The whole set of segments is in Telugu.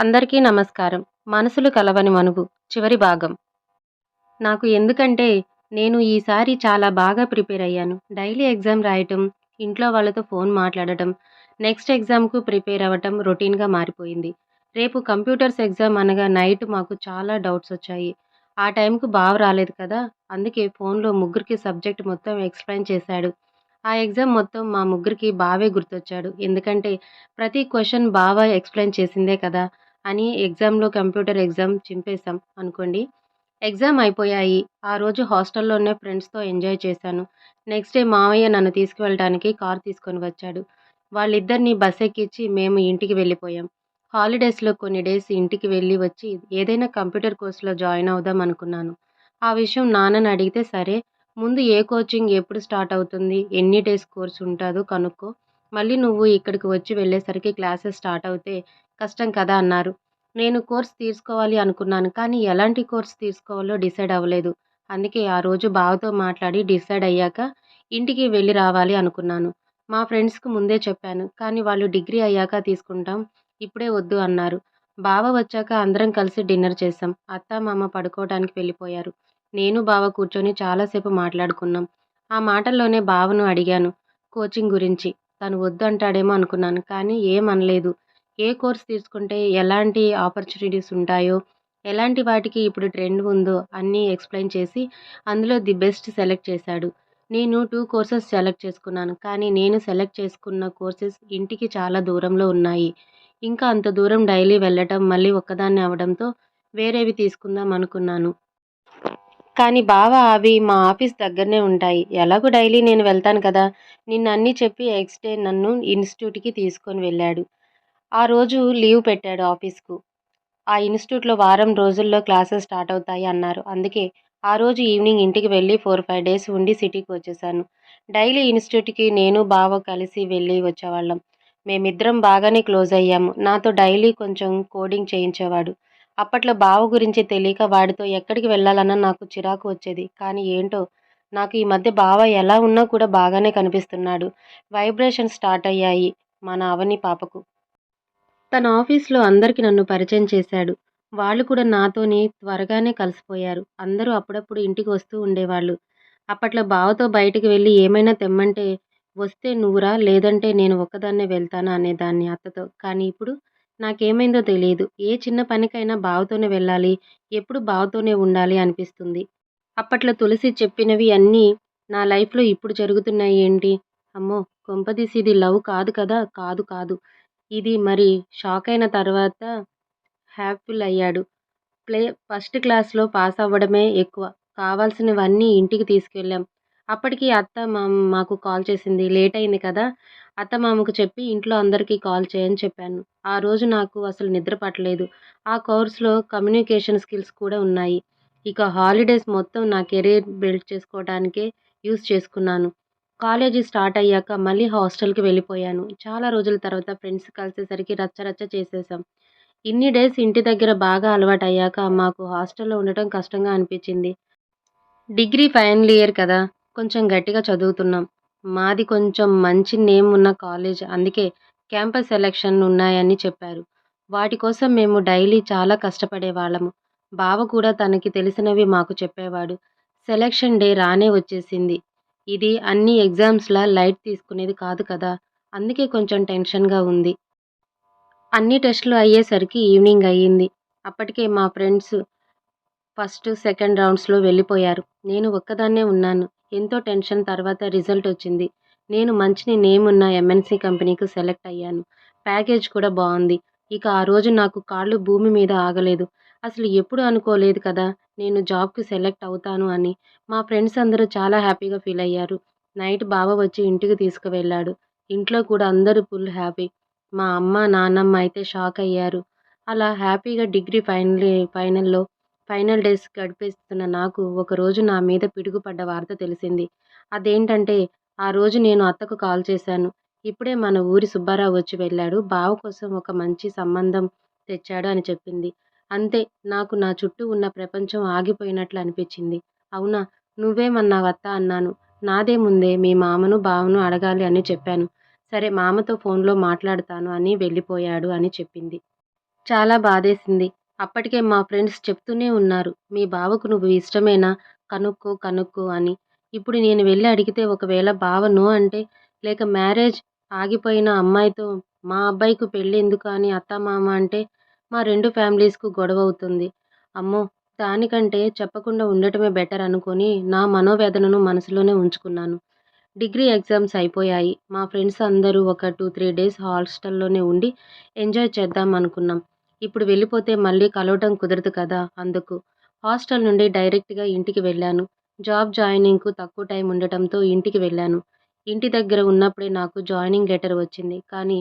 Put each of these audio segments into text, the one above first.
అందరికీ నమస్కారం. మనసులు కలవని మనువు చివరి భాగం. నాకు ఎందుకంటే నేను ఈసారి చాలా బాగా ప్రిపేర్ అయ్యాను. డైలీ ఎగ్జామ్ రాయటం, ఇంట్లో వాళ్ళతో ఫోన్ మాట్లాడటం, నెక్స్ట్ ఎగ్జామ్‌కు ప్రిపేర్ అవ్వటం రొటీన్‌గా మారిపోయింది. రేపు కంప్యూటర్స్ ఎగ్జామ్ అనగా నైట్ మాకు చాలా డౌట్స్ వచ్చాయి. ఆ టైంకు బావ రాలేదు కదా! అందుకే ఫోన్‌లో ముగ్గురికి సబ్జెక్ట్ మొత్తం ఎక్స్‌ప్లెయిన్ చేశాడు. ఆ ఎగ్జామ్ మొత్తం మా ముగ్గురికి బావే గుర్తొచ్చాడు. ఎందుకంటే ప్రతి క్వశ్చన్ బావ ఎక్స్‌ప్లెయిన్ చేసిందే కదా! అని ఎగ్జామ్‌లో కంప్యూటర్ ఎగ్జామ్ చింపేశాం అనుకోండి. ఎగ్జామ్ అయిపోయాయి. ఆ రోజు హాస్టల్‌లోనే ఫ్రెండ్స్‌తో ఎంజాయ్ చేశాను. నెక్స్ట్ డే మావయ్య నన్ను తీసుకువెళ్ళటానికి కార్ తీసుకొని వచ్చాడు. వాళ్ళిద్దరిని బస్ ఎక్కించి మేము ఇంటికి వెళ్ళిపోయాం. హాలిడేస్‌లో కొన్ని డేస్ ఇంటికి వెళ్ళి వచ్చి ఏదైనా కంప్యూటర్ కోర్స్‌లో జాయిన్ అవుదాం అనుకున్నాను. ఆ విషయం నాన్నని అడిగితే సరే ముందు ఏ కోచింగ్ ఎప్పుడు స్టార్ట్ అవుతుంది? ఎన్ని డేస్ కోర్స్ ఉంటుందో కనుక్కో. మళ్ళీ నువ్వు ఇక్కడికి వచ్చి వెళ్ళేసరికి క్లాసెస్ స్టార్ట్ అవుతే కష్టం కదా అన్నారు. నేను కోర్స్ తీసుకోవాలి అనుకున్నాను. కానీ ఎలాంటి కోర్స్ తీసుకోవాలో డిసైడ్ అవ్వలేదు. అందుకే ఆ రోజు బావతో మాట్లాడి డిసైడ్ అయ్యాక ఇంటికి వెళ్ళి రావాలి అనుకున్నాను. మా ఫ్రెండ్స్‌కి ముందే చెప్పాను. కానీ వాళ్ళు డిగ్రీ అయ్యాక తీసుకుంటాం. ఇప్పుడే వద్దు అన్నారు. బావ వచ్చాక అందరం కలిసి డిన్నర్ చేశాం. అత్త, మామ పడుకోవడానికి వెళ్ళిపోయారు. నేను, బావ కూర్చొని చాలాసేపు మాట్లాడుకున్నాం. ఆ మాటల్లోనే బావను అడిగాను కోచింగ్ గురించి. తను వద్దు అంటాడేమో అనుకున్నాను. కానీ ఏం అనలేదు. ఏ కోర్స్ తీసుకుంటే ఎలాంటి ఆపర్చునిటీస్ ఉంటాయో, ఎలాంటి వాటికి ఇప్పుడు ట్రెండ్ ఉందో అన్నీ ఎక్స్‌ప్లెయిన్ చేసి అందులో ది బెస్ట్ సెలెక్ట్ చేశాడు. నేను టూ కోర్సెస్ సెలెక్ట్ చేసుకున్నాను. కానీ నేను సెలెక్ట్ చేసుకున్న కోర్సెస్ ఇంటికి చాలా దూరంలో ఉన్నాయి. ఇంకా అంత దూరం డైలీ వెళ్ళటం మళ్ళీ ఒక్కదాన్ని అవ్వడంతో వేరేవి తీసుకుందాం అనుకున్నాను. కానీ బావ అవి మా ఆఫీస్ దగ్గరనే ఉంటాయి. ఎలాగో డైలీ నేను వెళ్తాను కదా! నిన్న అన్నీ చెప్పి ఎక్స్ డే నన్ను ఇన్‌స్టిట్యూట్‌కి తీసుకొని వెళ్ళాడు. ఆ రోజు లీవ్ పెట్టాడు ఆఫీస్‌కు. ఆ ఇన్‌స్టిట్యూట్‌లో వారం రోజుల్లో క్లాసెస్ స్టార్ట్ అవుతాయి అన్నారు. అందుకే ఆ రోజు ఈవినింగ్ ఇంటికి వెళ్ళి 4, 5 డేస్ ఉండి సిటీకి వచ్చేసాను డైలీ ఇన్‌స్టిట్యూట్‌కి నేను, బావ కలిసి వెళ్ళి వచ్చేవాళ్ళం. మేమిద్దరం బాగానే క్లోజ్ అయ్యాము. నాతో డైలీ కొంచెం కోడింగ్ చేయించేవాడు. అప్పట్లో బావ గురించి తెలియక వాడితో ఎక్కడికి వెళ్ళాలన్నా నాకు చిరాకు వచ్చేది. కానీ ఏంటో నాకు ఈ మధ్య బావ ఎలా ఉన్నా కూడా బాగానే కనిపిస్తున్నాడు. వైబ్రేషన్ స్టార్ట్ అయ్యాయి మన అవని పాపకు. తన ఆఫీస్‌లో అందరికీ నన్ను పరిచయం చేశాడు. వాళ్ళు కూడా నాతోనే త్వరగానే కలిసిపోయారు. అందరూ అప్పుడప్పుడు ఇంటికి వస్తూ ఉండేవాళ్ళు. అప్పట్లో బావతో బయటికి వెళ్ళి ఏమైనా తెమ్మంటే వస్తే నువ్వురా లేదంటే నేను ఒక్కదాన్నే వెళ్తాను అనేదాన్ని అత్తతో. కానీ ఇప్పుడు నాకేమైందో తెలియదు ఏ చిన్న పనికైనా బావతోనే వెళ్ళాలి. ఎప్పుడు బావతోనే ఉండాలి అనిపిస్తుంది. అప్పట్లో తులసి చెప్పినవి అన్నీ నా లైఫ్‌లో ఇప్పుడు జరుగుతున్నాయి ఏంటి? అమ్మో! కొంపదీసి ఇది లవ్ కాదు కదా! కాదు కాదు. ఇది మరి షాక్ అయిన తర్వాత హ్యాపీల్ అయ్యాడు. ప్లే ఫస్ట్ క్లాస్‌లో పాస్ అవ్వడమే ఎక్కువ. కావాల్సినవన్నీ ఇంటికి తీసుకెళ్ళాం. అప్పటికి అత్త మామ మాకు కాల్ చేసింది. లేట్ అయింది కదా! అత్త మామకు చెప్పి ఇంట్లో అందరికీ కాల్ చేయని చెప్పాను. ఆ రోజు నాకు అసలు నిద్ర పట్టలేదు. ఆ కోర్స్‌లో కమ్యూనికేషన్ స్కిల్స్ కూడా ఉన్నాయి. ఇక హాలిడేస్ మొత్తం నా కెరీర్ బిల్డ్ చేసుకోవడానికే యూస్ చేసుకున్నాను. కాలేజీ స్టార్ట్ అయ్యాక మళ్ళీ హాస్టల్‌కి వెళ్ళిపోయాను. చాలా రోజుల తర్వాత ఫ్రెండ్స్ కలిసేసరికి రచ్చ రచ్చ చేసేశాం. ఇన్ని డేస్ ఇంటి దగ్గర బాగా అలవాటయ్యాక మాకు హాస్టల్‌లో ఉండటం కష్టంగా అనిపించింది. డిగ్రీ ఫైనల్ ఇయర్ కదా! కొంచెం గట్టిగా చదువుతున్నాం. మాది కొంచెం మంచి నేమ్ ఉన్న కాలేజ్. అందుకే క్యాంపస్ సెలక్షన్ ఉన్నాయని చెప్పారు. వాటి కోసం మేము డైలీ చాలా కష్టపడే వాళ్ళము బావ కూడా తనకి తెలిసినవి మాకు చెప్పేవాడు. సెలక్షన్ డే రానే వచ్చేసింది. ఇది అన్ని ఎగ్జామ్స్‌లా లైట్ తీసుకునేది కాదు కదా! అందుకే కొంచెం టెన్షన్‌గా ఉంది. అన్ని టెస్టులు అయ్యేసరికి ఈవినింగ్ అయ్యింది. అప్పటికే మా ఫ్రెండ్స్ ఫస్ట్, సెకండ్ రౌండ్స్‌లో వెళ్ళిపోయారు. నేను ఒక్కదాన్నే ఉన్నాను. ఎంతో టెన్షన్ తర్వాత రిజల్ట్ వచ్చింది. నేను మంచిని నేమ్ ఉన్న ఎంఎన్‌సి కంపెనీకి సెలెక్ట్ అయ్యాను. ప్యాకేజ్ కూడా బాగుంది ఇక ఆ రోజు నాకు కాళ్ళు భూమి మీద ఆగలేదు. అసలు ఎప్పుడు అనుకోలేదు కదా! నేను జాబ్‌కి సెలెక్ట్ అవుతాను అని. మా ఫ్రెండ్స్ అందరూ చాలా హ్యాపీగా ఫీల్ అయ్యారు. నైట్ బావ వచ్చి ఇంటికి తీసుకువెళ్ళాడు. ఇంట్లో కూడా అందరూ ఫుల్ హ్యాపీ. మా అమ్మ, నాన్నమ్మ అయితే షాక్ అయ్యారు. అలా హ్యాపీగా డిగ్రీ ఫైనల్ ఫైనల్‌లో ఫైనల్ డేస్ గడిపేస్తున్న నాకు ఒకరోజు నా మీద పిడుగుపడ్డ వార్త తెలిసింది. అదేంటంటే ఆ రోజు నేను అత్తకు కాల్ చేశాను. ఇప్పుడే మన ఊరి సుబ్బారావు వచ్చి వెళ్ళాడు. బావ కోసం ఒక మంచి సంబంధం తెచ్చాడు అని చెప్పింది. అంతే నాకు నా చుట్టూ ఉన్న ప్రపంచం ఆగిపోయినట్లు అనిపించింది. అవునా! నువ్వేమన్నావత్తా అన్నాను. నాదేముందే మీ మామను, బావను అడగాలి అని చెప్పాను. సరే మామతో ఫోన్‌లో మాట్లాడతాను అని వెళ్ళిపోయాడు అని చెప్పింది. చాలా బాధేసింది. అప్పటికే మా ఫ్రెండ్స్ చెప్తూనే ఉన్నారు. మీ బావకు నువ్వు ఇష్టమేనా? కనుక్కో కనుక్కో అని. ఇప్పుడు నేను వెళ్ళి అడిగితే ఒకవేళ బావ నో అంటే, లేక మ్యారేజ్ ఆగిపోయిన అమ్మాయితో మా అబ్బాయికి పెళ్ళెందుకు అని అత్తామామ అంటే మా రెండు ఫ్యామిలీస్‌కు గొడవవుతుంది. అమ్మో! దానికంటే చెప్పకుండా ఉండటమే బెటర్ అనుకొని నా మనోవేదనను మనసులోనే ఉంచుకున్నాను. డిగ్రీ ఎగ్జామ్స్ అయిపోయాయి. మా ఫ్రెండ్స్ అందరూ ఒక టూ త్రీ డేస్ హాస్టల్లోనే ఉండి ఎంజాయ్ చేద్దాం అనుకున్నాం. ఇప్పుడు వెళ్ళిపోతే మళ్ళీ కలవటం కుదరదు కదా అందుకు. హాస్టల్ నుండి డైరెక్ట్‌గా ఇంటికి వెళ్ళాను. జాబ్ జాయినింగ్‌కు తక్కువ టైం ఉండటంతో ఇంటికి వెళ్ళాను. ఇంటి దగ్గర ఉన్నప్పుడే నాకు జాయినింగ్ లెటర్ వచ్చింది. కానీ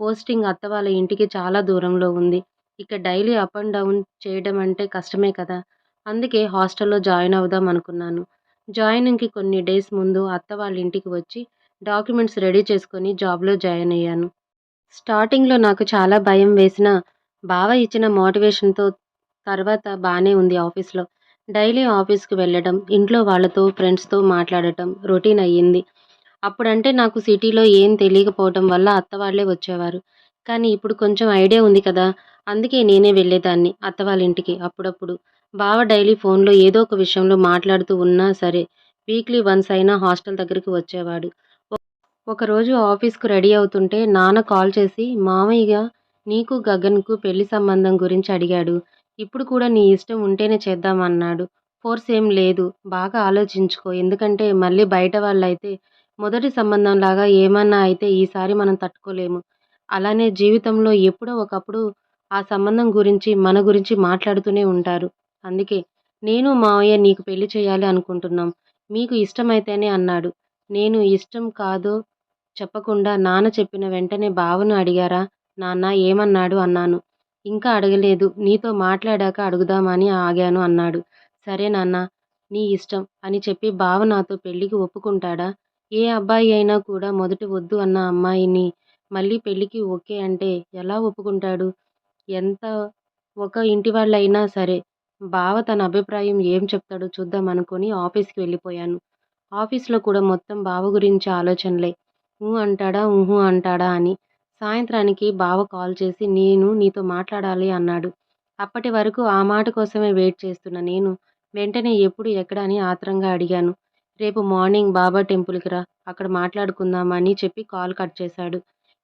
పోస్టింగ్ అత్త వాళ్ళ ఇంటికి చాలా దూరంలో ఉంది. ఇక డైలీ అప్ అండ్ డౌన్ చేయడం అంటే కష్టమే కదా! అందుకే హాస్టల్‌లో జాయిన్ అవుదాం అనుకున్నాను. జాయినింగ్‌కి కొన్ని డేస్ ముందు అత్త వాళ్ళ ఇంటికి వచ్చి డాక్యుమెంట్స్ రెడీ చేసుకొని జాబ్‌లో జాయిన్ అయ్యాను. స్టార్టింగ్‌లో నాకు చాలా భయం వేసిన బావ ఇచ్చిన మోటివేషన్‌తో తర్వాత బాగానే ఉంది ఆఫీస్‌లో. డైలీ ఆఫీస్‌కి వెళ్ళడం, ఇంట్లో వాళ్ళతో, ఫ్రెండ్స్‌తో మాట్లాడటం రొటీన్ అయ్యింది. అప్పుడంటే నాకు సిటీలో ఏం తెలియకపోవటం వల్ల అత్త వాళ్ళే వచ్చేవారు. కానీ ఇప్పుడు కొంచెం ఐడియా ఉంది కదా! అందుకే నేనే వెళ్ళేదాన్ని అత్త వాళ్ళ ఇంటికి అప్పుడప్పుడు. బావ డైలీ ఫోన్‌లో ఏదో ఒక విషయంలో మాట్లాడుతూ ఉన్నా సరే, వీక్లీ వన్స్ అయినా హాస్టల్ దగ్గరికి వచ్చేవాడు. ఒకరోజు ఆఫీస్‌కు రెడీ అవుతుంటే నాన్న కాల్ చేసి మామయ్య నీకు, గగన్‌కు పెళ్ళి సంబంధం గురించి అడిగాడు. ఇప్పుడు కూడా నీ ఇష్టం ఉంటేనే చేద్దాం అన్నాడు. ఫోర్స్ ఏం లేదు. బాగా ఆలోచించుకో. ఎందుకంటే మళ్ళీ బయట వాళ్ళైతే మొదటి సంబంధంలాగా ఏమన్నా అయితే ఈసారి మనం తట్టుకోలేము. అలానే జీవితంలో ఎప్పుడో ఒకప్పుడు ఆ సంబంధం గురించి, మన గురించి మాట్లాడుతూనే ఉంటారు. అందుకే నేను, మావయ్య నీకు పెళ్ళి చేయాలి అనుకుంటున్నాం. మీకు ఇష్టమైతేనే అన్నాడు. నేను ఇష్టం కాదో చెప్పకుండా నాన్న చెప్పిన వెంటనే బావను అడిగారా? నాన్న ఏమన్నాడు? అన్నాను. ఇంకా అడగలేదు. నీతో మాట్లాడాక అడుగుదామని ఆగాను అన్నాడు. సరే నాన్నా! నీ ఇష్టం అని చెప్పి బావ నాతో పెళ్ళికి ఒప్పుకుంటాడా? ఏ అబ్బాయి అయినా కూడా మొదటి వద్దు అన్న అమ్మాయిని మళ్ళీ పెళ్ళికి ఓకే అంటే ఎలా ఒప్పుకుంటాడు? ఎంత ఒక ఇంటి వాళ్ళైనా సరే! బావ తన అభిప్రాయం ఏం చెప్తాడో చూద్దాం అనుకుని ఆఫీస్‌కి వెళ్ళిపోయాను. ఆఫీస్‌లో కూడా మొత్తం బావ గురించి ఆలోచనలే. ఊ అంటాడా? ఊహు అంటాడా అని. సాయంత్రానికి బావ కాల్ చేసి నేను నీతో మాట్లాడాలి అన్నాడు. అప్పటి వరకు ఆ మాట కోసమే వెయిట్ చేస్తున్న నేను వెంటనే ఎప్పుడు, ఎక్కడ అని ఆత్రంగా అడిగాను. రేపు మార్నింగ్ బాబా టెంపుల్‌కి రా! అక్కడ మాట్లాడుకుందామని చెప్పి కాల్ కట్ చేశాడు.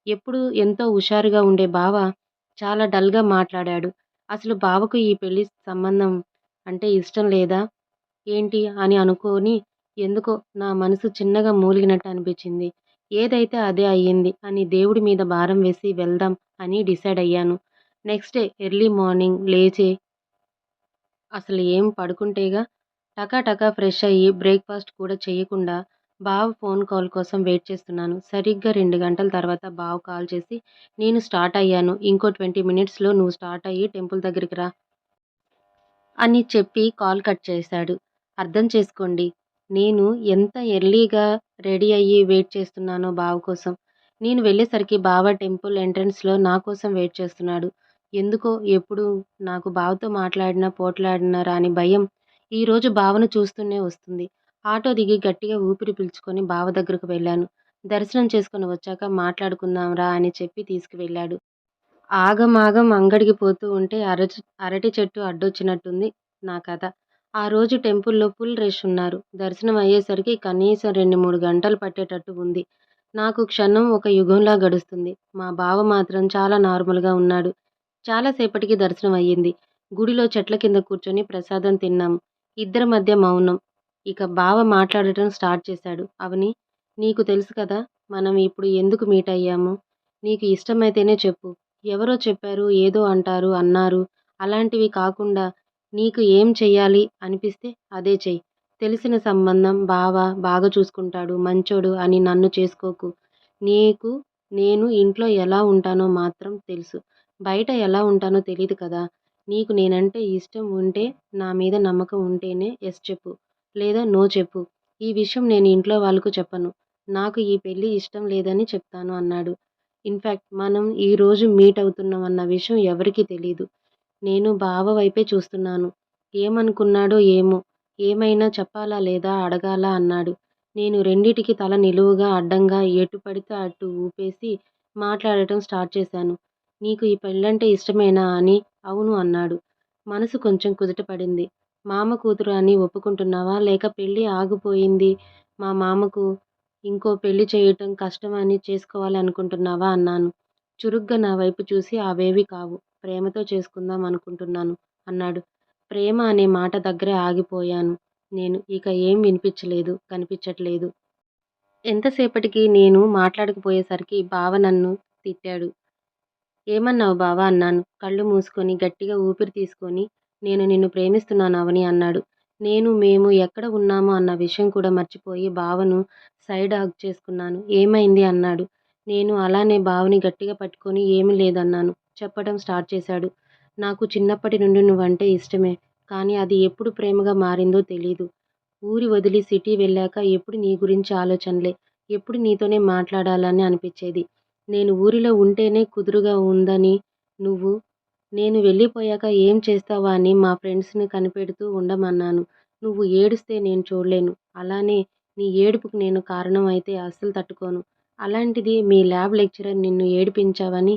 ఎప్పుడూ ఎంతో హుషారుగా ఉండే బావ చాలా డల్‌గా మాట్లాడాడు. అసలు బావకు ఈ పెళ్ళి సంబంధం అంటే ఇష్టం లేదా ఏంటి అని అనుకోని ఎందుకో నా మనసు చిన్నగా మూలిగినట్టు అనిపించింది. ఏదైతే అదే అయ్యింది అని దేవుడి మీద భారం వేసి వెళ్దాం అని డిసైడ్ అయ్యాను. నెక్స్ట్ డే ఎర్లీ మార్నింగ్ లేచి అసలు ఏం పడుకుంటేగా టకాటకా ఫ్రెష్ అయ్యి బ్రేక్‌ఫాస్ట్ కూడా చేయకుండా బావ ఫోన్ కాల్ కోసం వెయిట్ చేస్తున్నాను. సరిగ్గా రెండు గంటల తర్వాత బావ కాల్ చేసి నేను స్టార్ట్ అయ్యాను. ఇంకో 20 మినిట్స్‌లో నువ్వు స్టార్ట్ అయ్యి టెంపుల్ దగ్గరికి రా! అని చెప్పి కాల్ కట్ చేశాడు. అర్థం చేసుకోండి. నేను ఎంత ఎర్లీగా రెడీ అయ్యి వెయిట్ చేస్తున్నానో బావ కోసం. నేను వెళ్ళేసరికి బావ టెంపుల్ ఎంట్రన్స్‌లో నా కోసం వెయిట్ చేస్తున్నాడు. ఎందుకో ఎప్పుడు నాకు బావతో మాట్లాడినా, పోట్లాడినా రాని భయం ఈరోజు బావను చూస్తూనే వస్తుంది. ఆటో దిగి గట్టిగా ఊపిరి పీల్చుకొని బావ దగ్గరకు వెళ్ళాను. దర్శనం చేసుకొని వచ్చాక మాట్లాడుకుందాంరా అని చెప్పి తీసుకువెళ్ళాడు. ఆగమాగం అంగడికి పోతూ ఉంటే అరచి అరటి చెట్టు అడ్డొచ్చినట్టుంది నా కథ. ఆ రోజు టెంపుల్‌లో ఫుల్ రష్ ఉన్నారు. దర్శనం అయ్యేసరికి కనీసం 2, 3 గంటలు పట్టేటట్టు ఉంది. నాకు క్షణం ఒక యుగంలా గడుస్తుంది. మా బావ మాత్రం చాలా నార్మల్‌గా ఉన్నాడు. చాలా సేపటికి దర్శనం అయ్యింది. గుడిలో చెట్ల కింద కూర్చొని ప్రసాదం తిన్నాం. ఇద్దరి మధ్య మౌనం. ఇక బావ మాట్లాడటం స్టార్ట్ చేశాడు. అవని నీకు తెలుసు కదా! మనం ఇప్పుడు ఎందుకు మీట్ అయ్యాము నీకు ఇష్టమైతేనే చెప్పు. ఎవరో చెప్పారు, ఏదో అంటారు, అన్నారు అలాంటివి కాకుండా నీకు ఏం చెయ్యాలి అనిపిస్తే అదే చెయ్యి తెలిసిన సంబంధం బావ బాగా చూసుకుంటాడు, మంచోడు అని నన్ను చేసుకోకు. నీకు నేను ఇంట్లో ఎలా ఉంటానో మాత్రం తెలుసు. బయట ఎలా ఉంటానో తెలియదు కదా! నీకు నేనంటే ఇష్టం ఉంటే, నా మీద నమ్మకం ఉంటేనే ఎస్ చెప్పు. లేదా నో చెప్పు. ఈ విషయం నేను ఇంట్లో వాళ్ళకు చెప్పను. నాకు ఈ పెళ్ళి ఇష్టం లేదని చెప్తాను అన్నాడు. ఇన్‌ఫాక్ట్ మనం ఈరోజు మీట్ అవుతున్నాం అన్న విషయం ఎవరికీ తెలీదు. నేను బావ వైపే చూస్తున్నాను. ఏమనుకున్నాడో ఏమో! ఏమైనా చెప్పాలా లేదా అడగాలా అన్నాడు. నేను రెండిటికి తల నిలువుగా, అడ్డంగా ఎటు పడితే అటు ఊపేసి మాట్లాడటం స్టార్ట్ చేశాను. నీకు ఈ పెళ్ళంటే ఇష్టమేనా అని అవును అన్నాడు. మనసు కొంచెం కుదుటపడింది. మామ కూతురు అని ఒప్పుకుంటున్నావా? లేక పెళ్ళి ఆగిపోయింది మా మామకు ఇంకో పెళ్ళి చేయటం కష్టమని చేసుకోవాలి అనుకుంటున్నావా అన్నాను. చురుగ్గా నా వైపు చూసి అవేవీ కావు. ప్రేమతో చేసుకుందాం అనుకుంటున్నాను అన్నాడు. ప్రేమ అనే మాట దగ్గరే ఆగిపోయాను నేను. ఇక ఏం వినిపించలేదు, కనిపించట్లేదు. ఎంతసేపటికి నేను మాట్లాడకపోయేసరికి బావ నన్ను తిట్టాడు. ఏమన్నావు బావా అన్నాను. కళ్ళు మూసుకొని గట్టిగా ఊపిరి తీసుకొని నేను నిన్ను ప్రేమిస్తున్నాను అవని అన్నాడు. నేను మేము ఎక్కడ ఉన్నామో అన్న విషయం కూడా మర్చిపోయి బావను సైడ్ హగ్ చేసుకున్నాను. ఏమైంది అన్నాడు. నేను అలానే బావని గట్టిగా పట్టుకొని ఏమీ లేదన్నాను. చెప్పడం స్టార్ట్ చేశాడు. నాకు చిన్నప్పటి నుండి నువ్వంటే ఇష్టమే. కానీ అది ఎప్పుడు ప్రేమగా మారిందో తెలీదు. ఊరి వదిలి సిటీ వెళ్ళాక ఎప్పుడు నీ గురించి ఆలోచనలే. ఎప్పుడు నీతోనే మాట్లాడాలని అనిపించేది. నేను ఊరిలో ఉంటేనే కుదురుగా ఉందని నువ్వు నేను వెళ్ళిపోయాక ఏం చేస్తావా అని మా ఫ్రెండ్స్ని కనిపెడుతూ ఉండమన్నాను. నువ్వు ఏడుస్తే నేను చూడలేను. అలానే నీ ఏడుపుకు నేను కారణం అయితే అస్సలు తట్టుకోను. అలాంటిది మీ ల్యాబ్ లెక్చరర్ నిన్ను ఏడిపించావని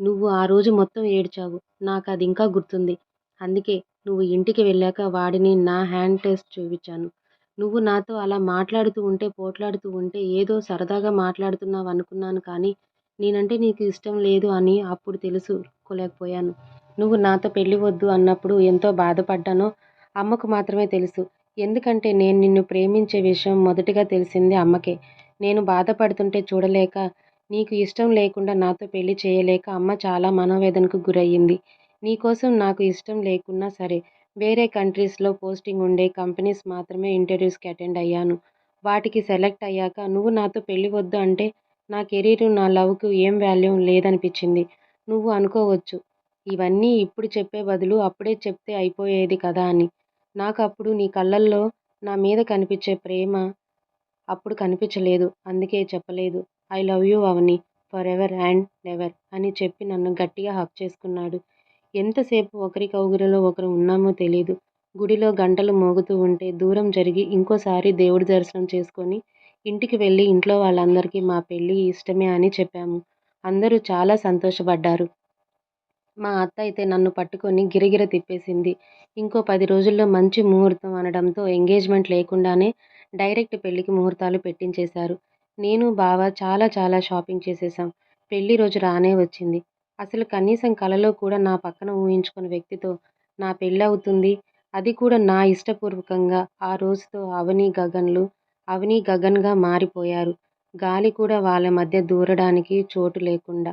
నువ్వు ఆ రోజు మొత్తం ఏడ్చావు. నాకదింకా గుర్తుంది. అందుకే నువ్వు ఇంటికి వెళ్ళాక వాడిని నా హ్యాండ్ టెస్ట్ చూపించాను. నువ్వు నాతో అలా మాట్లాడుతూ ఉంటే పోట్లాడుతూ ఉంటే ఏదో సరదాగా మాట్లాడుతున్నావనుకున్నాను కానీ నేనంటే నీకు ఇష్టం లేదు అని అప్పుడు తెలుసుకోలేకపోయాను. నువ్వు నాతో పెళ్ళి వద్దు అన్నప్పుడు ఎంతో బాధపడ్డానో అమ్మకు మాత్రమే తెలుసు. ఎందుకంటే నేను నిన్ను ప్రేమించే విషయం మొదటగా తెలిసింది అమ్మకే. నేను బాధపడుతుంటే చూడలేక, నీకు ఇష్టం లేకుండా నాతో పెళ్ళి చేయలేక అమ్మ చాలా మనోవేదనకు గురయ్యింది. నీకోసం నాకు ఇష్టం లేకున్నా సరే వేరే కంట్రీస్లో పోస్టింగ్ ఉండే కంపెనీస్ మాత్రమే ఇంటర్వ్యూస్కి అటెండ్ అయ్యాను. వాటికి సెలెక్ట్ అయ్యాక నువ్వు నాతో పెళ్ళి వద్దు అంటే నా కెరీర్, నా లవ్కు ఏం వాల్యూ లేదనిపించింది. నువ్వు అనుకోవచ్చు ఇవన్నీ ఇప్పుడు చెప్పే బదులు అప్పుడే చెప్తే అయిపోయేది కదా అని. నాకు అప్పుడు నీ కళ్ళల్లో నా మీద కనిపించే ప్రేమ అప్పుడు కనిపించలేదు. అందుకే చెప్పలేదు. I love you Avani. Forever and never అని చెప్పి నన్ను గట్టిగా హగ్ చేసుకున్నాడు. ఎంతసేపు ఒకరి కౌగిలిలో ఒకరు ఉన్నామో తెలీదు. గుడిలో గంటలు మోగుతూ ఉంటే దూరం జరిగి ఇంకోసారి దేవుడి దర్శనం చేసుకొని ఇంటికి వెళ్ళి ఇంట్లో వాళ్ళందరికీ మా పెళ్ళి ఇష్టమే అని చెప్పాము. అందరూ చాలా సంతోషపడ్డారు. మా అత్త అయితే నన్ను పట్టుకొని గిరగిర తిప్పేసింది. ఇంకో పది రోజుల్లో మంచి ముహూర్తం అనడంతో ఎంగేజ్మెంట్ లేకుండానే డైరెక్ట్ పెళ్ళికి ముహూర్తాలు పెట్టించేశారు. నేను, బావ చాలా చాలా షాపింగ్ చేసేసాం పెళ్ళి రోజు రానే వచ్చింది. అసలు కనీసం కలలో కూడా నా పక్కన ఊహించుకున్న వ్యక్తితో నా పెళ్ళవుతుంది. అది కూడా నా ఇష్టపూర్వకంగా. ఆ రోజుతో అవని, గగన్లు అవని, గగన్గా మారిపోయారు. గాలి కూడా వాళ్ళ మధ్య దూరడానికి చోటు లేకుండా.